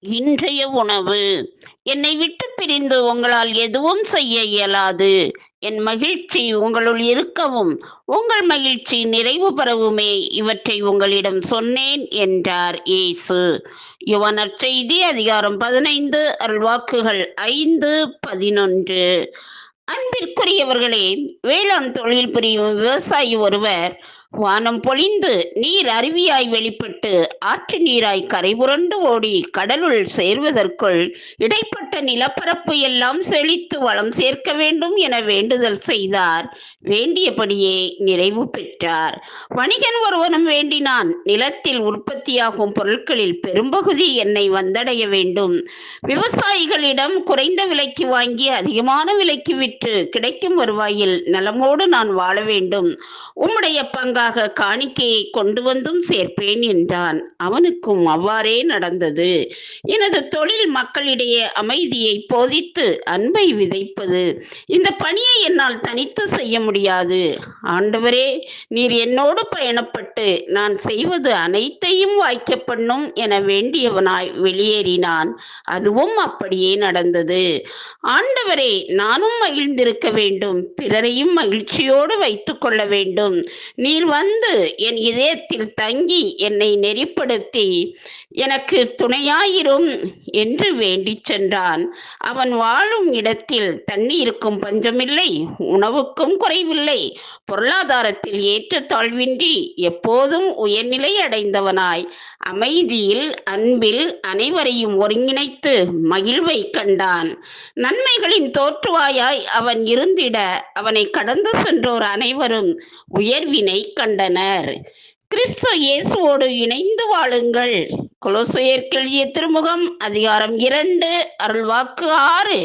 இன்றைய உணவு. என்னை விட்டு பிரிந்து உங்களால் எதுவும் செய்ய இயலாது. என் மகிழ்ச்சி உங்களுள் இருக்கவும் உங்கள் மகிழ்ச்சி நிறைவு பெறவுமே இவற்றை உங்களிடம் சொன்னேன் என்றார் இயேசு. யுவனர் செய்தி அதிகாரம் பதினைந்து அருள்வாக்குகள் ஐந்து பதினொன்று. அன்பிற்குரியவர்களே வேளாண் தொழில் புரியும் விவசாயி ஒருவர் வானம் பொழிந்து நீர் அருவியாய் வெளிப்பட்டு ஆற்று நீராய் கரைபுரண்டு ஓடி கடலுள் சேர்வதற்குள் இடைப்பட்ட நிலப்பரப்பு எல்லாம் செழித்து வளம் சேர்க்க வேண்டும் என வேண்டுதல் செய்தார். வேண்டியபடியே நிறைவு பெற்றார். வணிகன் ஒருவனும் வேண்டினான். நிலத்தில் உற்பத்தியாகும் பொருட்களில் பெரும்பகுதி என்னை வந்தடைய வேண்டும். விவசாயிகளிடம் குறைந்த விலைக்கு வாங்கி அதிகமான விலைக்கு விற்று கிடைக்கும் வருவாயில் நலமோடு நான் வாழ வேண்டும். உம்முடைய பங்கு பங்காக காணிக்கையை கொண்டு வந்தும் சேர்ப்பேன் என்றான். அவனுக்கும் அவ்வாறே நடந்தது. எனது தொழில் மக்களிடையே அமைதியை போதித்து அன்பை விதைப்பது. இந்த பணியை என்னால் தனித்து செய்ய முடியாது. ஆண்டவரே நீர் என்னோடு பயணப்பட்டு நான் செய்வது அனைத்தையும் வாய்க்க பண்ணும் என வேண்டியவனாய் வெளியேறினான். அதுவும் அப்படியே நடந்தது. ஆண்டவரே நானும் மகிழ்ந்திருக்க வேண்டும். பிறரையும் மகிழ்ச்சியோடு வைத்துக் கொள்ள வேண்டும். நீர் வந்து என் இதயத்தில் தங்கி என்னை நெறிப்படுத்தி எனக்கு துணையாயிரும் என்று வேண்டிச் சென்றான். அவன் வாழும் இடத்தில் தண்ணீருக்கும் பஞ்சமில்லை உணவுக்கும் குறைவில்லை பொருளாதாரத்தில் ஏற்ற தாழ்வின்றி எப்போதும் உயர்நிலை அடைந்தவனாய். அமைதியில் அன்பில் அனைவரையும் ஒருங்கிணைத்து மகிழ்வை கண்டான். நன்மைகளின் தோற்றுவாயாய் அவன் இருந்திட அவனை கடந்து சென்றோர் அனைவரும் உயர்வினை கண்டனர். கிறிஸ்து இயேசுவோடு இணைந்து வாழுங்கள். கொலோசையர் எழுதிய திருமுகம் அதிகாரம் இரண்டு அருள்வாக்கு ஆறு.